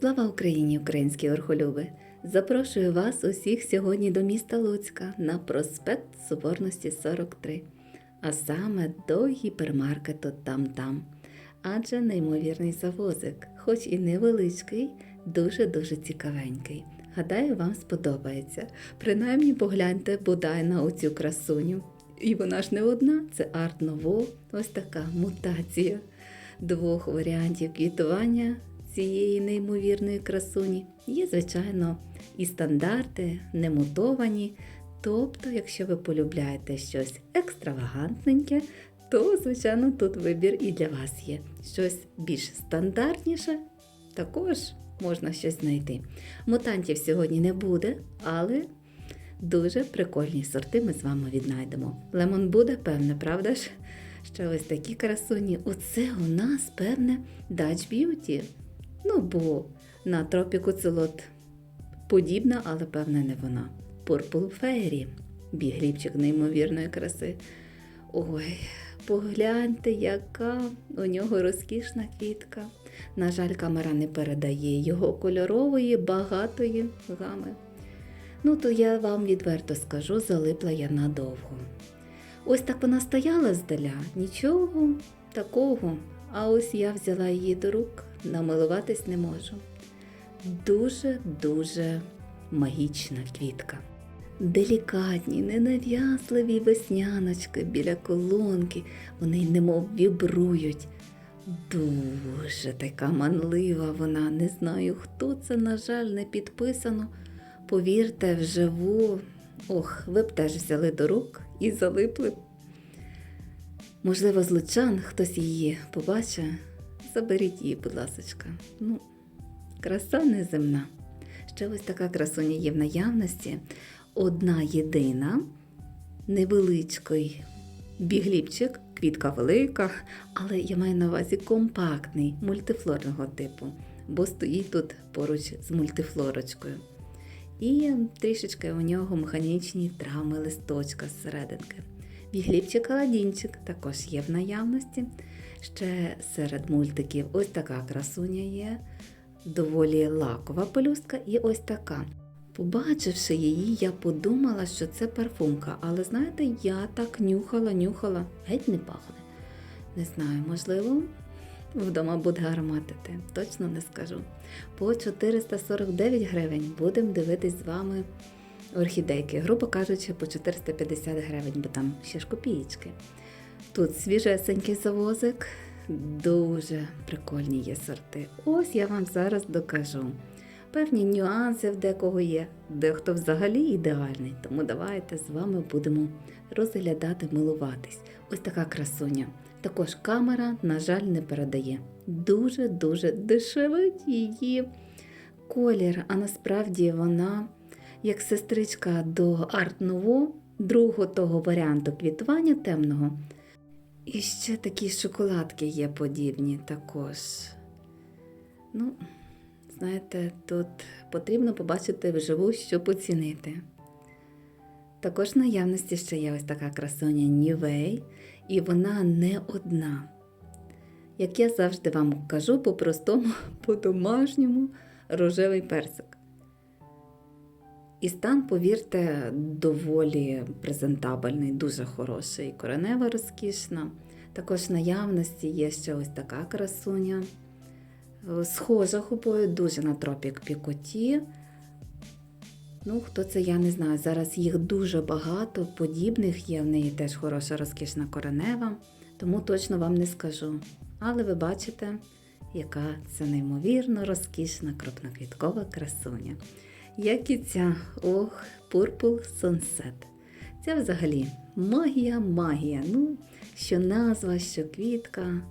Слава Україні, українські орхолюби! Запрошую вас усіх сьогодні до міста Луцька на проспект Соборності 43, а саме до гіпермаркету Там-Там. Адже неймовірний завозик, хоч і невеличкий, дуже-дуже цікавенький. Гадаю, вам сподобається. Принаймні погляньте бодай на оцю красуню. І вона ж не одна, це арт ново, ось така мутація двох варіантів квітування цієї неймовірної красуні. Є, звичайно, і стандарти, не мутовані. Тобто, якщо ви полюбляєте щось екстравагантненьке, то, звичайно, тут вибір і для вас є. Щось більш стандартніше, також можна щось знайти. Мутантів сьогодні не буде, але дуже прикольні сорти ми з вами віднайдемо. Лемон буде, певне, правда ж? Ще ось такі красуні. Оце у нас, певне, Dutch Beauty. Ну, бо на тропіку целот подібна, але певне не вона. Purple Fairy. Бігліпчик неймовірної краси. Ой, погляньте, яка у нього розкішна квітка. На жаль, камера не передає його кольорової, багатої гами. Ну, то я вам відверто скажу, залипла я надовго. Ось так вона стояла здаля, нічого такого. А ось я взяла її до рук, намилуватись не можу. Дуже-дуже магічна квітка. Делікатні, ненав'язливі весняночки біля колонки, вони немов вібрують. Дуже така манлива вона, не знаю, хто це, на жаль, не підписано. Повірте, вживу. Ох, ви б теж взяли до рук і залипли. Можливо, з лучан хтось її побачить. Заберіть її, будь ласочка. Ну, краса неземна. Ще ось така красуня є в наявності. Одна єдина, невеличкий бігліпчик, квітка велика, але я маю на увазі компактний, мультифлорного типу, бо стоїть тут поруч з мультифлорочкою. І трішечки у нього механічні травми листочка зсерединки. Бігліпчик Аладінчик також є в наявності. Ще серед мультиків ось така красуня є, доволі лакова пелюстка і ось така. Побачивши її, я подумала, що це парфумка, але знаєте, я так нюхала, нюхала, геть не пахне. Не знаю, можливо, вдома буде ароматити, точно не скажу. По 449 гривень будемо дивитись з вами орхідейки, грубо кажучи, по 450 гривень, бо там ще ж копієчки. Тут свіжесенький завозик, дуже прикольні є сорти. Ось я вам зараз докажу. Певні нюанси в декого є, дехто взагалі ідеальний, тому давайте з вами будемо розглядати, милуватись. Ось така красуня. Також камера, на жаль, не передає. Дуже-дуже дешевить її колір, а насправді вона як сестричка до Арт Ново, другого того варіанту квітування темного. І ще такі шоколадки є подібні також. Ну, знаєте, тут потрібно побачити вживу, щоб оцінити. Також в наявності ще є ось така красуня Нівей, і вона не одна. Як я завжди вам кажу, по-простому, по-домашньому рожевий персик. І стан, повірте, доволі презентабельний, дуже хороший. Коренева розкішна. Також в наявності є ще ось така красуня. Схожа хупою, дуже на тропік пікоті. Ну, хто це, я не знаю. Зараз їх дуже багато, подібних є, в неї теж хороша розкішна коренева, тому точно вам не скажу. Але ви бачите, яка це неймовірно розкішна крупноквіткова красуня. Як і ця, ох, Purple Sunset. Це взагалі магія, магія. Ну, що назва, що квітка.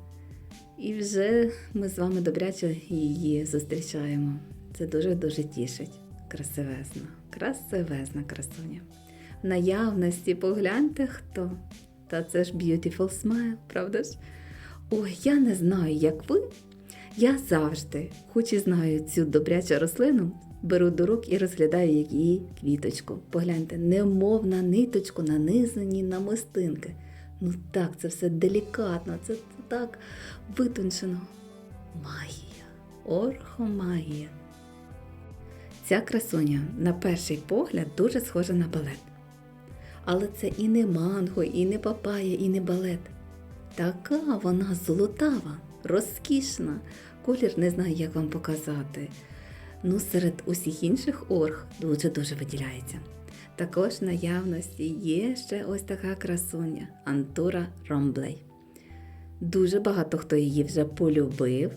І вже ми з вами добряче її зустрічаємо. Це дуже-дуже тішить. Красивезна, красивезна красуня. В наявності погляньте хто. Та це ж Beautiful Smile, правда ж? Ой, я не знаю, як ви. Я завжди, хоч і знаю цю добрячу рослину, беру до рук і розглядаю її квіточку. Погляньте, немов на ниточку нанизані на мистинки. Ну так, це все делікатно, це так витончено. Магія. орхомагія. Ця красуня на перший погляд дуже схожа на балет. Але це і не манго, і не папая, і не балет. Така вона золотава, розкішна. Колір не знаю, як вам показати. Ну, серед усіх інших орг дуже-дуже виділяється. Також наявності є ще ось така красуня Антура Ромблей. Дуже багато хто її вже полюбив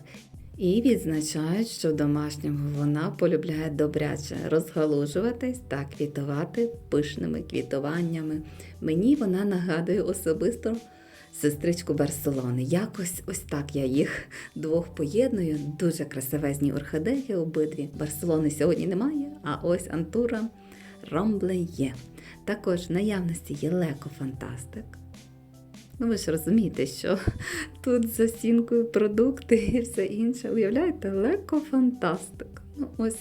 і відзначають, що в домашньому вона полюбляє добряче розгалужуватись та квітувати пишними квітуваннями. Мені вона нагадує особисто сестричку Барселони. Якось ось так я їх двох поєдную. Дуже красивезні орхидеї обидві. Барселони сьогодні немає, а ось Антура Ромбле є. Також в наявності є Леко Фантастик. Ну, ви ж розумієте, що тут за стінкою продукти і все інше. Уявляєте, леко фантастик. Ну, ось.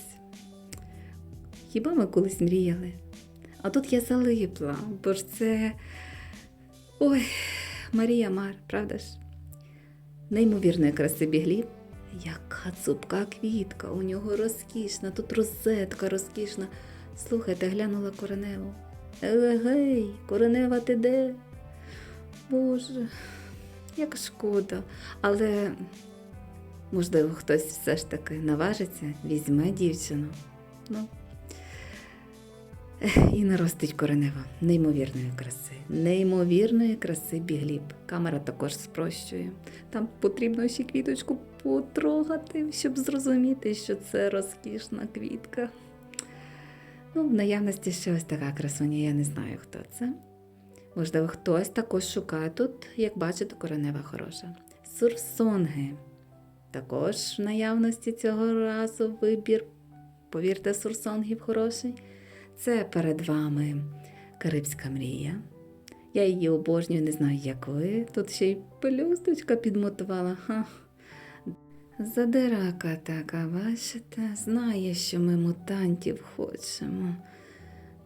Хіба ми колись мріяли? А тут я залипла, бо ж це. Ой, Марія Мар, правда ж? Неймовірної краси біглів. Яка цупка квітка, у нього розкішна, тут розетка розкішна. Слухайте, глянула кореневу. Егей, коренева ти де? Боже, як шкода. Але, можливо, хтось все ж таки наважиться, візьме дівчину. Ну, і наростить коренева неймовірної краси, неймовірної краси бігліб. Камера також спрощує. Там потрібно ще квіточку потрогати, щоб зрозуміти, що це розкішна квітка. Ну, в наявності ще ось така красуня, я не знаю, хто це. Можливо, хтось також шукає тут, як бачите, коренева хороша. Сурсонги. Також в наявності цього разу вибір. Повірте, сурсонгів хороший. Це перед вами Карибська мрія. Я її обожнюю, не знаю, як ви. Тут ще й пелюсточка підмотувала. Ха. Задирака така, бачите, знає, що ми мутантів хочемо.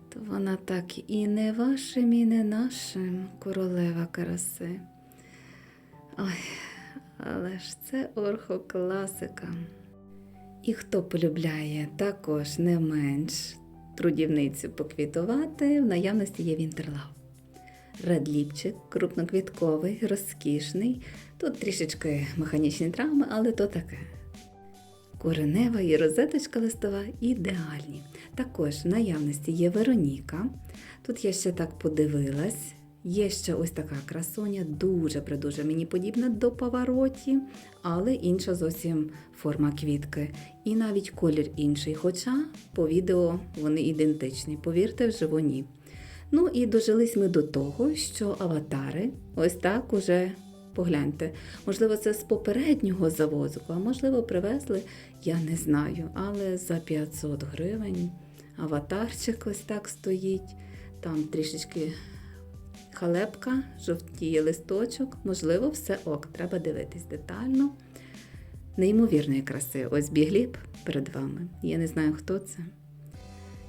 То вона так і не вашим, і не нашим, королева краси. Ой, але ж це орхокласика. І хто полюбляє також не менш трудівницю поквітувати, в наявності є вінтерлав. Редліпчик, крупноквітковий, розкішний. Тут трішечки механічні травми, але то таке. Коренева і розеточка листова ідеальні. Також в наявності є Вероніка. Тут я ще так подивилась. Є ще ось така красуня, дуже придуже мені подібна до повороті, але інша зовсім форма квітки. І навіть колір інший, хоча по відео вони ідентичні. Повірте, вживу ні. Ну і дожились ми до того, що аватари ось так уже погляньте. Можливо, це з попереднього завозу, а можливо, привезли, я не знаю. Але за 500 гривень аватарчик ось так стоїть. Там трішечки халепка, жовтіє листочок. Можливо, все ок, треба дивитись детально. Неймовірної краси. Ось бігліб перед вами. Я не знаю, хто це.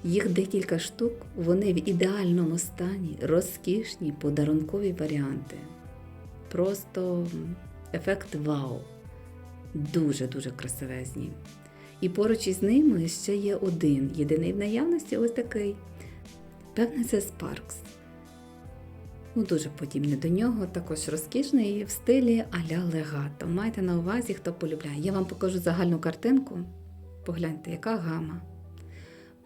Їх декілька штук, вони в ідеальному стані, розкішні подарункові варіанти. Просто ефект вау. Дуже-дуже красивезні. І поруч із ними ще є один, єдиний в наявності ось такий. Певне, це Sparks. Ну, дуже подібне до нього, також розкішний в стилі а-ля легато. Майте на увазі, хто полюбляє. Я вам покажу загальну картинку. Погляньте, яка гама.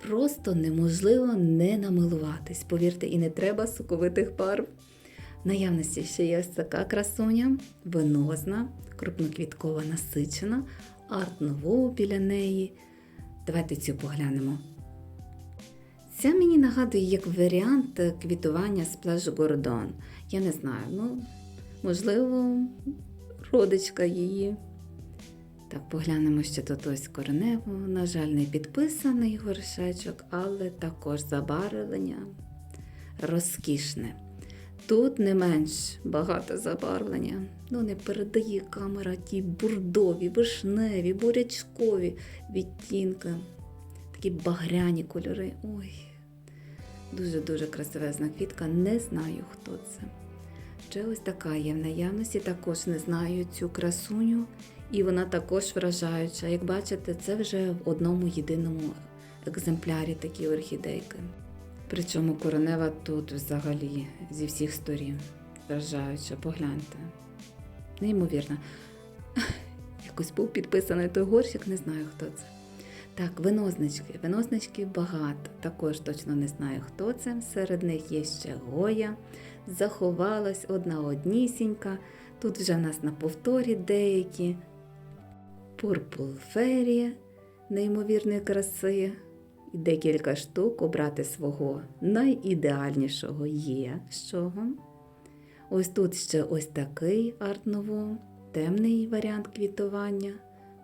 Просто неможливо не намилуватись. Повірте, і не треба соковитих барв. Наявності ще є така красуня, венозна, крупноквіткова насичена, арт-нову біля неї. Давайте цю поглянемо. Ця мені нагадує як варіант квітування з пляжу Гордон. Я не знаю, ну, можливо, родичка її. Так, поглянемо ще тут ось кореневу. На жаль, не підписаний горшечок, але також забарвлення розкішне. Тут не менш багато забарвлення. Ну, не передає камера ті бурдові, вишневі, бурячкові відтінки. Такі багряні кольори. Ой, дуже-дуже красивезна квітка. Не знаю, хто це. Ще ось така є в наявності, також не знаю цю красуню. І вона також вражаюча. Як бачите, це вже в одному єдиному екземплярі такі орхідейки. Причому коронева тут взагалі зі всіх сторін. Вражаюча, погляньте. Неймовірно. Якось був підписаний той горщик, не знаю хто це. Так, винознички. Винознички багато. Також точно не знаю, хто це. Серед них є ще Гоя. Заховалась одна однісінька. Тут вже в нас на повторі деякі. Fairy неймовірної краси. І декілька штук обрати свого найідеальнішого є з. Ось тут ще ось такий арт-ново, темний варіант квітування,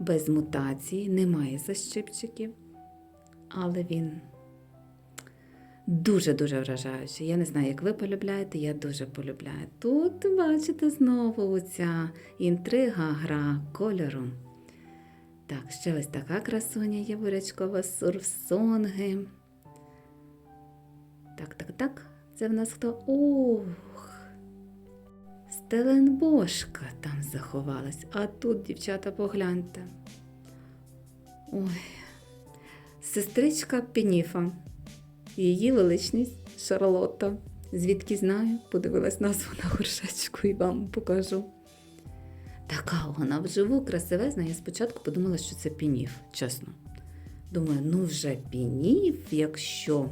без мутації, немає защипчиків, але він дуже-дуже вражаючий. Я не знаю, як ви полюбляєте, я дуже полюбляю. Тут, бачите, знову оця інтрига, гра кольору. Так, ще ось така красуня є бурячкова сурфсонги. Так, так, так. Це в нас хто? Ох! Стеленбошка там заховалась. А тут, дівчата, погляньте. Ой, сестричка Пеніфа. Її величність Шарлотта. Звідки знаю, подивилась назву на горшечку і вам покажу. Така вона вживу красивезна. Я спочатку подумала, що це пініф, чесно. Думаю, ну вже пініф, якщо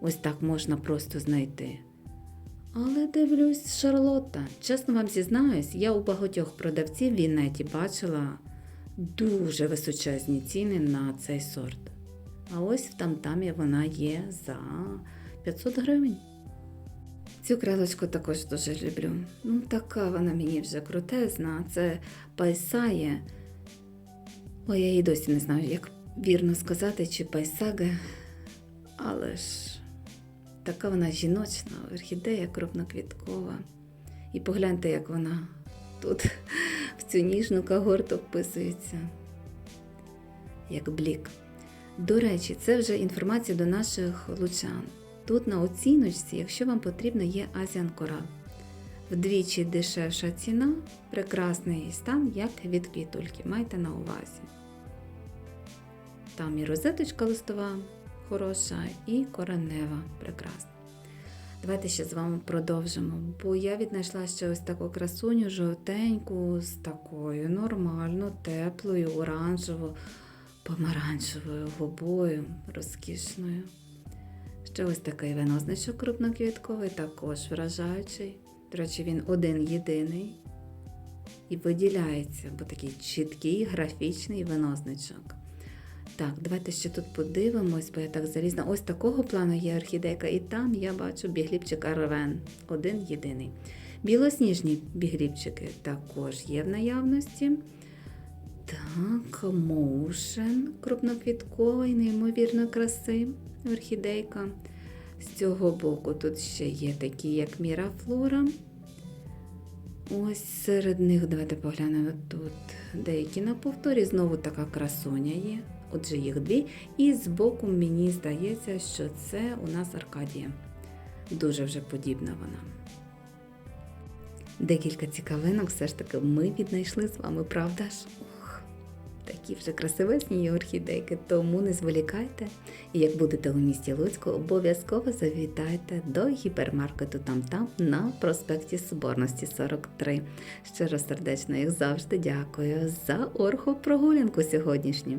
ось так можна просто знайти. Але дивлюсь, Шарлотта, чесно вам зізнаюсь, я у багатьох продавців в бачила дуже височезні ціни на цей сорт. А ось в тамтамі вона є за 500 гривень. Цю крилочку також дуже люблю. Ну, така вона мені вже крутезна. Це пайсає. Ой, я і досі не знаю, як вірно сказати, чи пайсаге. Але ж така вона жіночна, орхідея крупноквіткова. І погляньте, як вона тут в цю ніжну когорту вписується, як блік. До речі, це вже інформація до наших лучан. Тут на оціночці, якщо вам потрібно, є Азіан Корал. Вдвічі дешевша ціна, прекрасний стан, як від квітульки. Майте на увазі. Там і розеточка листова хороша, і коренева прекрасна. Давайте ще з вами продовжимо, бо я віднайшла ще ось таку красуню жовтеньку з такою нормально, теплою, оранжево, помаранчевою губою, розкішною. Ще ось такий винозничок крупноквітковий, також вражаючий. До речі, він один єдиний і виділяється, бо такий чіткий графічний винозничок. Так, давайте ще тут подивимось, бо я так залізна. Ось такого плану є орхідейка, і там я бачу бігліпчик Арвен, один єдиний. Білосніжні бігліпчики також є в наявності. Так, моушен крупноквітковий, неймовірно краси орхідейка. З цього боку тут ще є такі, як Мірафлора. Ось серед них, давайте поглянемо тут деякі на повторі. Знову така красуня є. Отже, їх дві. І з боку мені здається, що це у нас Аркадія. Дуже вже подібна вона. Декілька цікавинок все ж таки ми віднайшли з вами, правда ж? Ох, такі вже красивесні орхідейки, тому не зволікайте. І як будете у місті Луцьку, обов'язково завітайте до гіпермаркету там-там на проспекті Соборності 43. Щиро сердечно, як завжди, дякую за орхопрогулянку сьогоднішню.